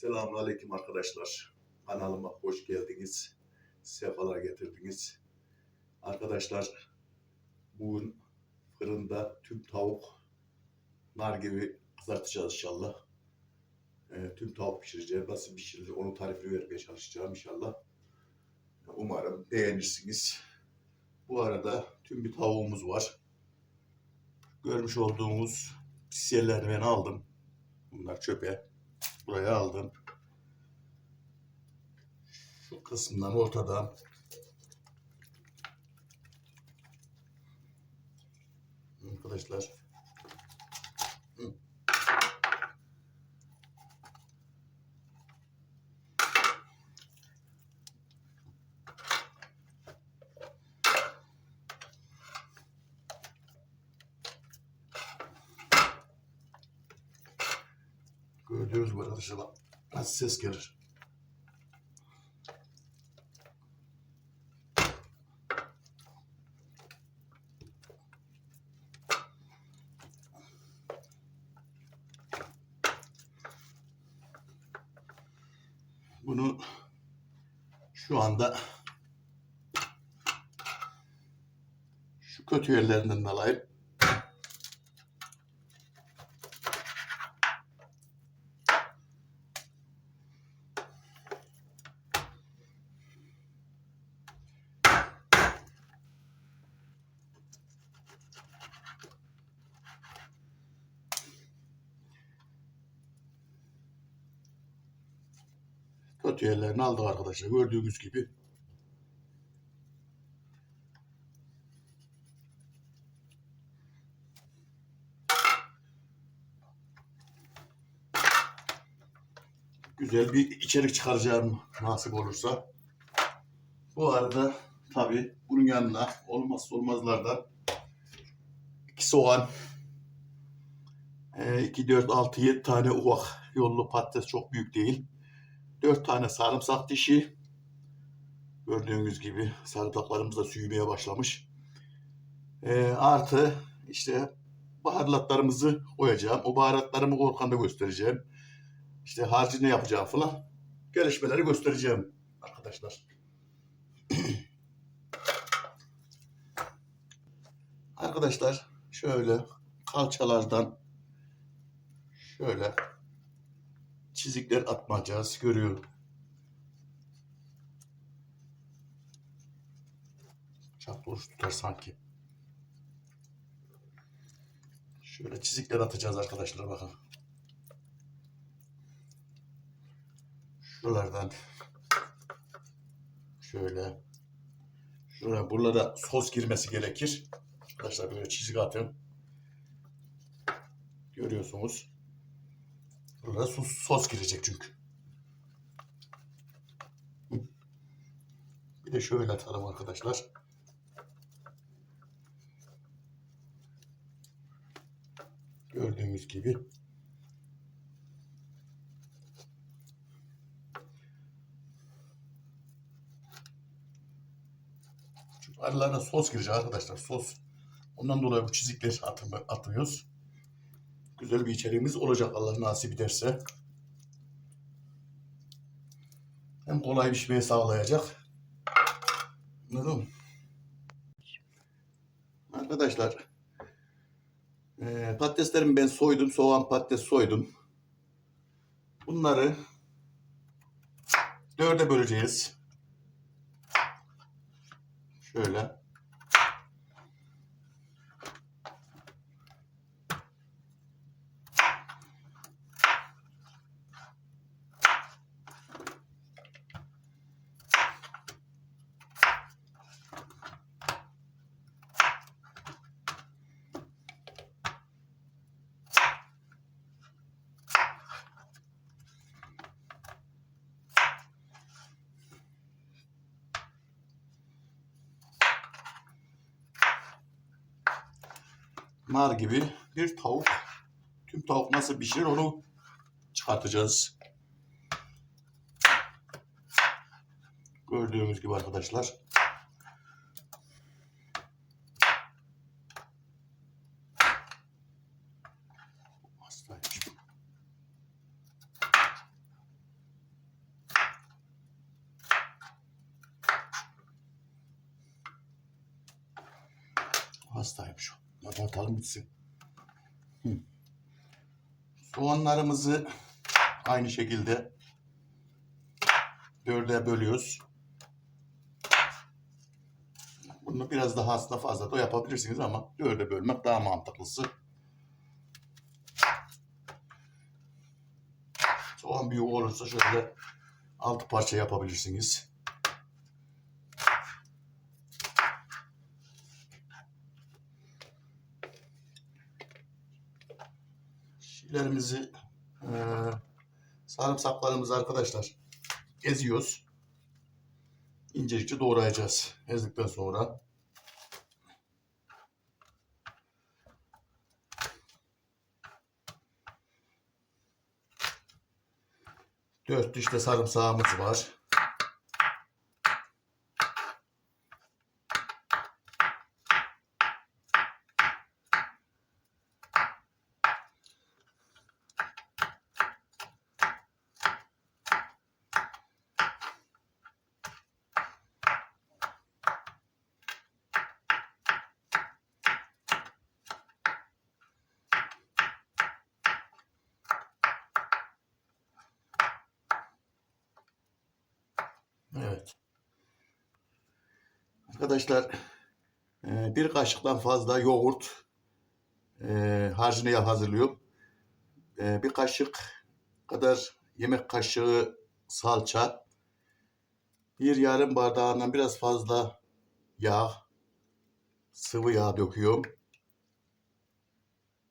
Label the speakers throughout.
Speaker 1: Selamünaleyküm arkadaşlar. Kanalıma hoş geldiniz. Sefalar getirdiniz. Arkadaşlar bugün fırında tüm tavuk nar gibi kızartacağız inşallah. Ee, tüm tavuk pişireceğiz. Nasıl pişirilir onu tarifini vermeye çalışacağım inşallah. Umarım beğenirsiniz. Bu arada tüm bir tavuğumuz var. Görmüş olduğunuz pis yerlerini ben aldım. Bunlar çöpe. Buraya aldım. Şu kısımdan ortadan arkadaşlar Gördüğünüz gibi arkadaşlar nasıl ses gelir. Bunu şu anda şu kötü yerlerinden alayım. Kötü yerlerini aldık arkadaşlar. Gördüğünüz gibi. Güzel bir içerik çıkaracağım nasip olursa. Bu arada tabi bunun yanına olmazsa olmazlardan iki soğan, 2, 4, 6, 7 tane ufak yollu patates çok büyük değil. 4 tane sarımsak dişi. Gördüğünüz gibi sarımsaklarımız da süymeye başlamış. Ee, artı işte baharatlarımızı koyacağım. O baharatlarımı Korkan'da göstereceğim. İşte harcı ne yapacağım falan. Gelişmeleri göstereceğim arkadaşlar. arkadaşlar şöyle kalçalardan şöyle çizikler atmayacağız. Görüyorum. Uç tutar sanki. Şöyle çizikler atacağız arkadaşlar bakın. Şuralardan şöyle şuraya buralara sos girmesi gerekir. Arkadaşlar böyle çizik atın. Görüyorsunuz. Burada sos, sos girecek çünkü. Bir de şöyle atalım arkadaşlar. Gördüğünüz gibi. Çünkü aralarına sos girecek arkadaşlar. Sos. Ondan dolayı bu çizikler atım, atıyoruz güzel bir içeriğimiz olacak Allah nasip ederse. Hem kolay pişmeyi sağlayacak. Anladın? Arkadaşlar e, patateslerimi ben soydum. Soğan patates soydum. Bunları dörde böleceğiz. Şöyle. Nar gibi bir tavuk. Tüm tavuk nasıl pişirir onu çıkartacağız. Gördüğünüz gibi arkadaşlar. Hı. Soğanlarımızı aynı şekilde dörde bölüyoruz. Bunu biraz daha aslında fazla da yapabilirsiniz ama dörde bölmek daha mantıklısı. Soğan büyük olursa şöyle altı parça yapabilirsiniz. Şeylerimizi eee sarımsaklarımızı arkadaşlar eziyoruz. İncelikçe doğrayacağız. Ezdikten sonra dört diş de sarımsağımız var. Evet. Arkadaşlar e, bir kaşıktan fazla yoğurt e, harcını hazırlıyorum. E, Bir kaşık kadar yemek kaşığı salça, bir yarım bardağından biraz fazla yağ, sıvı yağ döküyorum.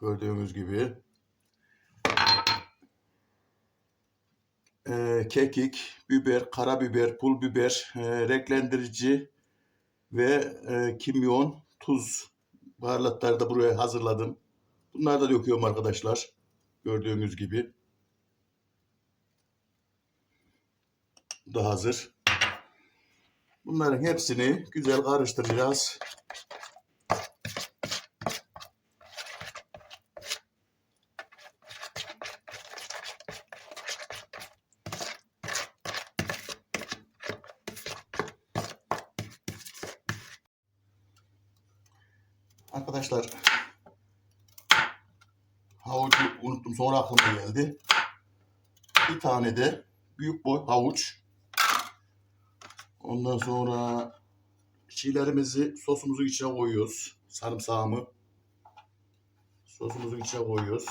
Speaker 1: Gördüğünüz gibi. e, kekik, biber, karabiber, pul biber, e, renklendirici ve e, kimyon, tuz baharatları da buraya hazırladım. Bunları da döküyorum arkadaşlar. Gördüğünüz gibi. Bu da hazır. Bunların hepsini güzel karıştıracağız. Arkadaşlar havucu unuttum sonra aklıma geldi. Bir tane de büyük boy havuç. Ondan sonra çiğlerimizi sosumuzun içine koyuyoruz. Sarımsağımı sosumuzun içine koyuyoruz.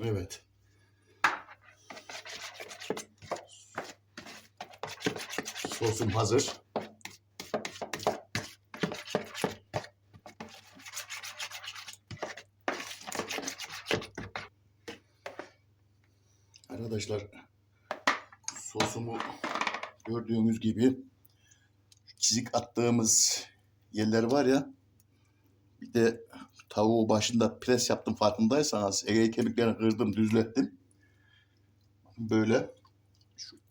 Speaker 1: Evet. Sosum hazır. Arkadaşlar sosumu gördüğünüz gibi çizik attığımız yerler var ya bir de tavuğu başında pres yaptım farkındaysanız Ege kemiklerini kırdım düzlettim. Böyle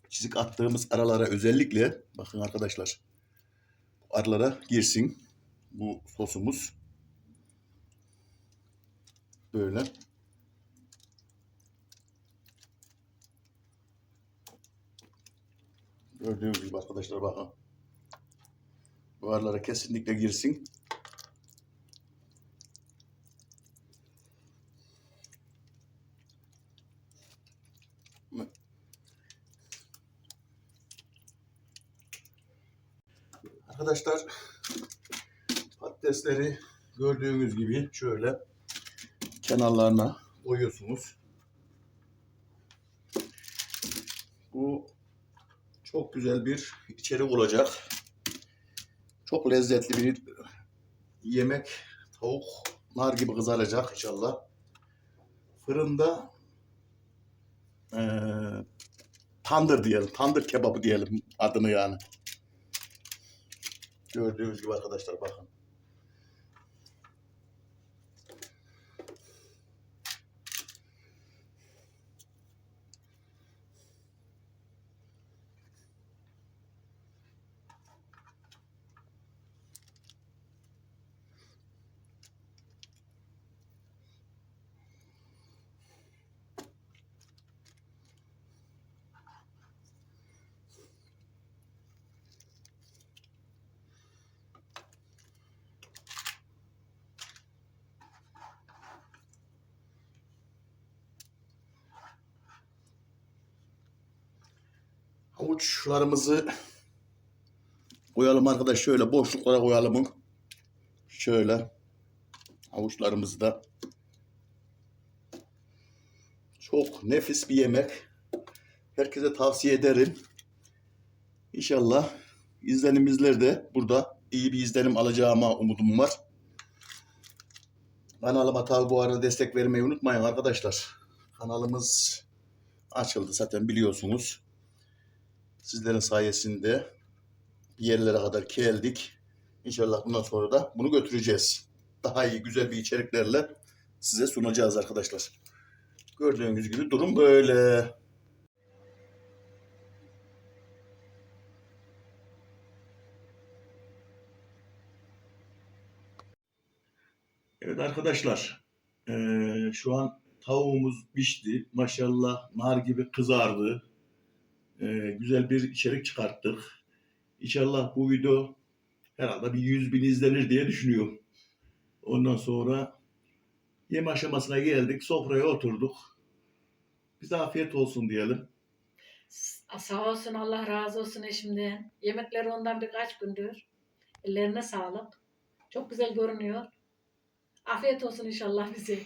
Speaker 1: çizik attığımız aralara özellikle bakın arkadaşlar aralara girsin bu sosumuz. Böyle. Gördüğünüz gibi arkadaşlar bakın. Bu aralara kesinlikle girsin. Arkadaşlar patatesleri gördüğünüz gibi şöyle kenarlarına koyuyorsunuz. Bu çok güzel bir içerik olacak. Çok lezzetli bir yemek. Tavuk nar gibi kızaracak inşallah. Fırında eee tandır diyelim. Tandır kebabı diyelim adını yani. Gördüğünüz gibi arkadaşlar bakın. Havuçlarımızı koyalım arkadaş şöyle boşluklara koyalım. Şöyle havuçlarımızı da çok nefis bir yemek. Herkese tavsiye ederim. İnşallah izlenimizler de burada iyi bir izlenim alacağıma umudum var. Kanalıma tabi bu arada destek vermeyi unutmayın arkadaşlar. Kanalımız açıldı zaten biliyorsunuz. Sizlerin sayesinde bir yerlere kadar geldik. İnşallah bundan sonra da bunu götüreceğiz. Daha iyi, güzel bir içeriklerle size sunacağız arkadaşlar. Gördüğünüz gibi durum böyle. Evet arkadaşlar, şu an tavuğumuz pişti. Maşallah nar gibi kızardı. Eee, güzel bir içerik çıkarttık. İnşallah bu video herhalde bir 100 bin izlenir diye düşünüyorum. Ondan sonra yeme aşamasına geldik, sofraya oturduk. Bize afiyet olsun diyelim.
Speaker 2: Sağ olsun Allah razı olsun eşimden. Yemekleri ondan birkaç gündür. Ellerine sağlık. Çok güzel görünüyor. Afiyet olsun inşallah bize.